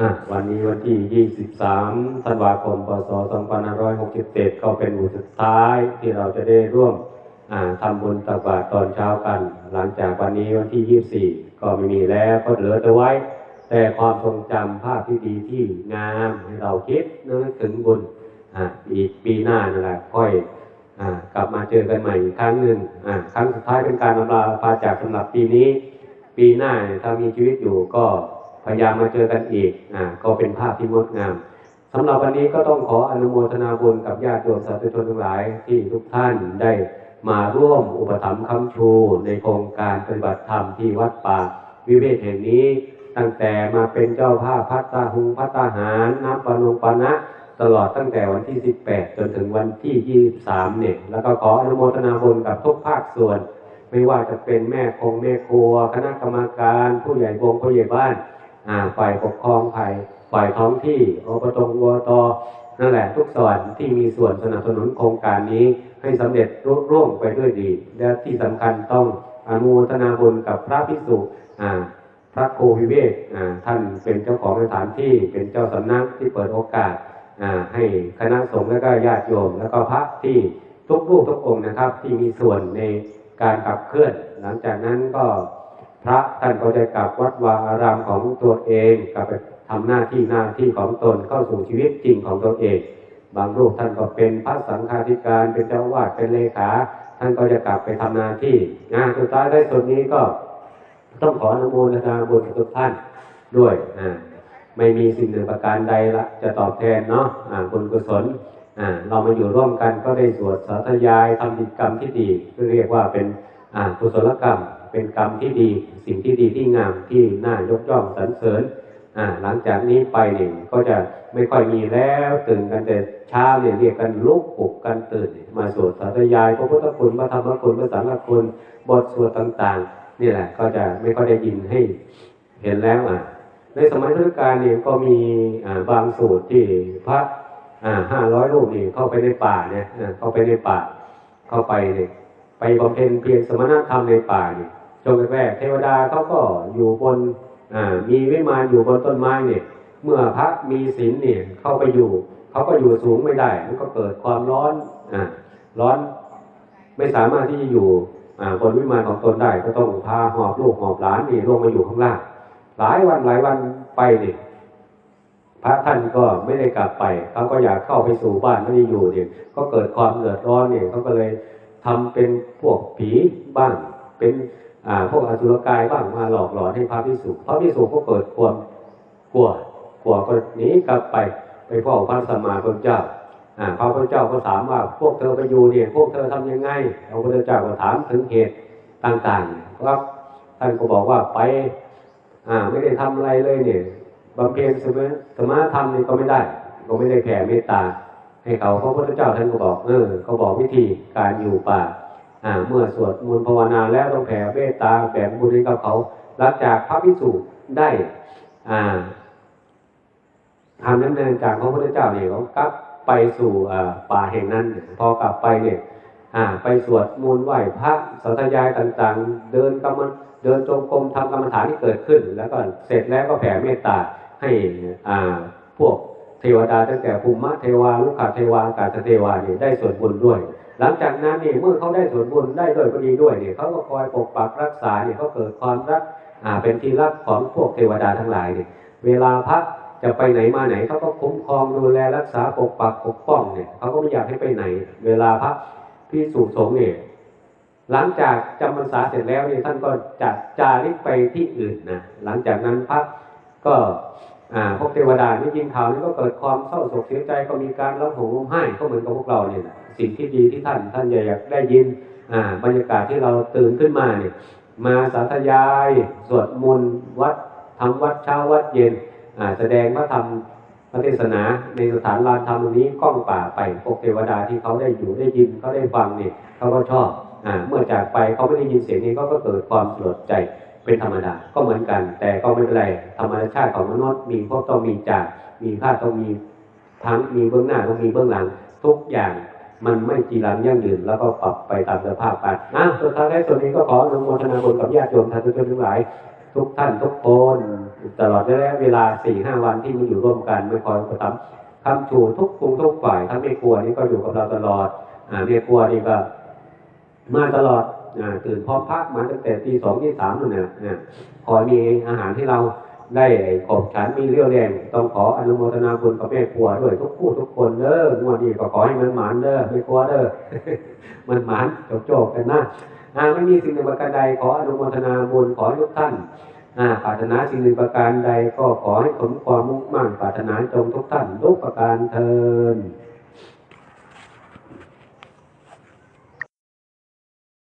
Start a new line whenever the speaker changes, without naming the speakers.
อะวันนี้วันที่ 23 ธันวาคม พศ 2567 ก็เป็นวันสุดท้ายที่เราจะได้ร่วมอ่าทำบุญตักบาตรตอนเช้ากัน หลังจากวันนี้วันที่ 24 ก็ไม่มีแล้วก็เหลือแต่ไว้ แต่ความทรงจำภาพที่ดีที่งามให้เราคิดนึกถึงบุญอ่าอีกปีหน้านั่นแหละค่อยอ่ากลับมาเจอกันใหม่อีกครั้งหนึ่งอ่าครั้งสุดท้ายเป็นการอำลาพาจากสำหรับปีนี้ ปีหน้าถ้ามีชีวิตอยู่ก็ พยายามมาเจอกันอีกอ่าก็เป็นภาพที่งดงามสำหรับวันนี้ก็ต้องขออนุโมทนาบุญกับญาติโยมสาธุชนทั้งหลายที่ทุกท่านได้มาร่วมอุปถัมภ์คำชูในโครงการปฏิบัติธรรมที่วัดป่าวิเวกแห่งนี้ ตั้งแต่มาเป็นเจ้าภาพพัตตาหุงพัตตาหารน้ำปานุงปนะตลอดตั้งแต่วันที่ 18 จนถึงวันที่ 23 เนี่ย แล้วก็ขออนุโมทนาบุญกับทุกภาคส่วน ไม่ว่าจะเป็นแม่คงแม่ครัว คณะกรรมการ ผู้ใหญ่วงผู้ใหญ่บ้าน ฝ่ายปกครองฝ่ายฝ่ายท้องที่อบตวตนั่นแหละทุกส่วนที่มีส่วนสนับสนุนโครงการนี้ให้สำเร็จรุ่ร่วงไปด้วยดี และที่สำคัญต้องอนุโมทนาบุญกับพระภิกษุอ่าพระโควิเวกอ่าท่านเป็นเจ้าของสถานที่เป็นเจ้าสำนักที่เปิดโอกาสอ่าให้คณะสงฆ์และก็ญาติโยม แล้วก็พระที่ทุกรูปทุกองค์นะครับ ที่มีส่วนในการขับเคลื่อน หลังจากนั้นก็ พระท่านก็จะกลับวัดวาอารามของตัวเองกลับไปทำหน้าที่หน้าที่ของตนเข้าสู่ชีวิตจริงของตัวเอง บางรูปท่านก็เป็นพระสังฆาธิการเป็นเจ้าวาดเป็นเลขา ท่านก็จะกลับไปทำหน้าที่งานสุดท้ายได้ส่วนนี้ก็ต้องขออนุโมทนาบุญกับทุกท่านด้วยอ่าไม่มีสิ่งหนึ่งประการใดละจะตอบแทนเนาะอ่าบุญกุศลอ่าเรามาอยู่ร่วมกันก็ได้สวดสาธยายทำกิจกรรมที่ดีเรียกว่าเป็นอ่ากุศลกรรม เป็นกรรมที่ดี สิ่งที่ดีที่งามที่น่ายกย่องสรรเสริญอ่าหลังจากนี้ไปเนี่ยก็จะไม่ค่อยมีแล้วตื่นกันแต่เช้าเนี่ยเรียกกันลุกปลุกกันตื่นมาสวดสาธยายพระพุทธคุณพระธรรมคุณพระสังฆคุณบทสวดต่างๆนี่แหละก็จะไม่ค่อยได้ยินให้เห็นแล้วอะในสมัยพุทธกาลเนี่ยก็มีอ่าบางสูตรที่พระห้าร้อยรูปนี่เข้าไปในป่าเนี่ยเข้าไปในป่าเข้าไปเนี่ยไปบำเพ็ญเพียรสมณธรรมในป่าเนี่ย จนแรกเทวดาเขาก็อยู่บนมีวิมานอยู่บนต้นไม้เนี่ยเมื่อพระมีศีลเนี่ยเข้าไปอยู่เขาก็อยู่สูงไม่ได้ มันก็เกิดความร้อนอร้อนไม่สามารถที่จะอยู่บนวิมานของตนได้ก็ต้องพาหอบลูกหอบหลานนี่ลงมาอยู่ข้างล่าง หลายวันหลายวันไปเนี่ยพระท่านก็ไม่ได้กลับไปเขาก็อยากเข้าไปสู่บ้านไม่ได้อยู่เนี่ยก็เกิดความเดือดร้อนเนี่ยเขาก็เลยทำเป็นพวกผีบ้างเป็น พวกอสุรกายบ้างมาหลอกหลอนให้พระพิสุพระพิสุก็เกิดความกลัวกลัวก็หนีกลับไปไปพ่อพระสัมมาสัมพุทธเจ้าพระพุทธเจ้าก็ถามว่าพวกเธอไปอยู่เนี่ยพวกเธอทำยังไงพระพุทธเจ้าก็ถามถึงเหตุต่างๆครับท่านก็บอกว่าไปอ่าไม่ได้ทำอะไรเลยเนี่ยบำเพ็ญสมะสมาธรรมนี่ก็ไม่ได้ ก็ไม่ได้แผ่เมตตาให้เขาพระพุทธเจ้าท่านก็บอกเออเขาบอกวิธีการอยู่ป่า เมื่อสวดมนต์ภาวนาแล้วต้องแผ่เมตตาแผ่บุญให้กับเขาหลังจากพระพิสุได้ทำนั้นเนินจากพระพุทธเจ้าเนี่ยเขากลับไปสู่ป่าแห่งนั้นพอกลับไปเนี่ยไปสวดมนต์ไหว้พระสัตยายต่างๆ เดินกรรมเดินจงกรมทำกรรมฐานที่เกิดขึ้น แล้วก็เสร็จแล้วก็แผ่เมตตาให้พวกเทวดาตั้งแต่ภูมิเทวาลูกขเทวาอากาศเทวาเนี่ยได้ส่วนบุญด้วย หลังจากนั้นเนี่ยเมื่อเขาได้ส่วนบุญได้ด้วยก็ดีด้วยเนี่ยเขาก็คอยปกปักรักษาเนี่ยเขาเกิดความรักอ่าเป็นที่รักของพวกเทวดาทั้งหลายเนี่ยเวลาพระจะไปไหนมาไหนเขาก็คุ้มครองดูแลรักษาปกปักปกป้องเนี่ยเขาก็ไม่อยากให้ไปไหน เวลาพระพี่สุสงเนี่ยหลังจากจำพรรษาเสร็จแล้วเนี่ยท่านก็จัดจาริกไปที่อื่นนะหลังจากนั้นพระก็ พวกเทวดาที่ยินข่าวนี้ก็เกิดความเศร้าโศกเสียใจก็มีการร้องห่มร้องไห้ก็เหมือนกับพวกเราเนี่ยสิ่งที่ดีที่ท่านท่านอยากได้ยินอ่าบรรยากาศที่เราตื่นขึ้นมาเนี่ยมาสาธยายสวดมนต์วัดทำวัดเช้าวัดเย็นแสดงพระธรรมพระเทศนาในสถานลานธรรมตรงนี้ก้องป่าไปพวกเทวดาที่เขาได้อยู่ได้ยินเขาได้ฟังเนี่ยเขาก็ชอบอ่าเมื่อจากไปเขาไม่ได้ยินเสียงนี้ก็เกิดความสลดใจ เป็นธรรมดาก็เหมือนกัน แต่ก็ไม่เป็นไรธรรมชาติของมนุษย์มีพวกต้องมีจากมีภาคต้องมีทั้งมีเบื้องหน้าต้องมีเบื้องหลัง ทุกอย่างมันไม่จีรังยั่งยืนแล้วก็ปรับไปตามสภาพกันนะสุดท้ายในส่วนนี้ก็ขออนุโมทนาบุญกับญาติโยมท่านทุกท่านทั้งหลาย ทุกท่านทุกคนตลอดระยะเวลาสี่ห้าวันที่มาอยู่ร่วมกันไม่คอยประทับคำชูทุกกรุงทุกฝ่ายทั้งแม่ครัวนี่ก็อยู่กับเราตลอดอ่าแม่ครัวนี่ก็มาตลอด ตื่นพร้อมพักมาตั้งแต่ตีสองตีสามนั่นน่ะนะคอมีอาหารที่เราได้ขอบฉันมีเรี่ยวแรงต้องขออนุโมทนาบุญกับแม่ครัวด้วยทุกผู้ทุกคนเด้องวดนี้ก็ขอให้มันหมานเด้อแม่ครัวเด้อมันหมานจบจบๆกันนะอ่าไม่มีสิ่งหนึ่งประการใดขออนุโมทนาบุญขอทุกท่านอ่าปรารถนาสิ่งหนึ่งประการใดก็ขอให้สมความมุ่งมั่นปรารถนาจงทุกท่านทุกประการเทิน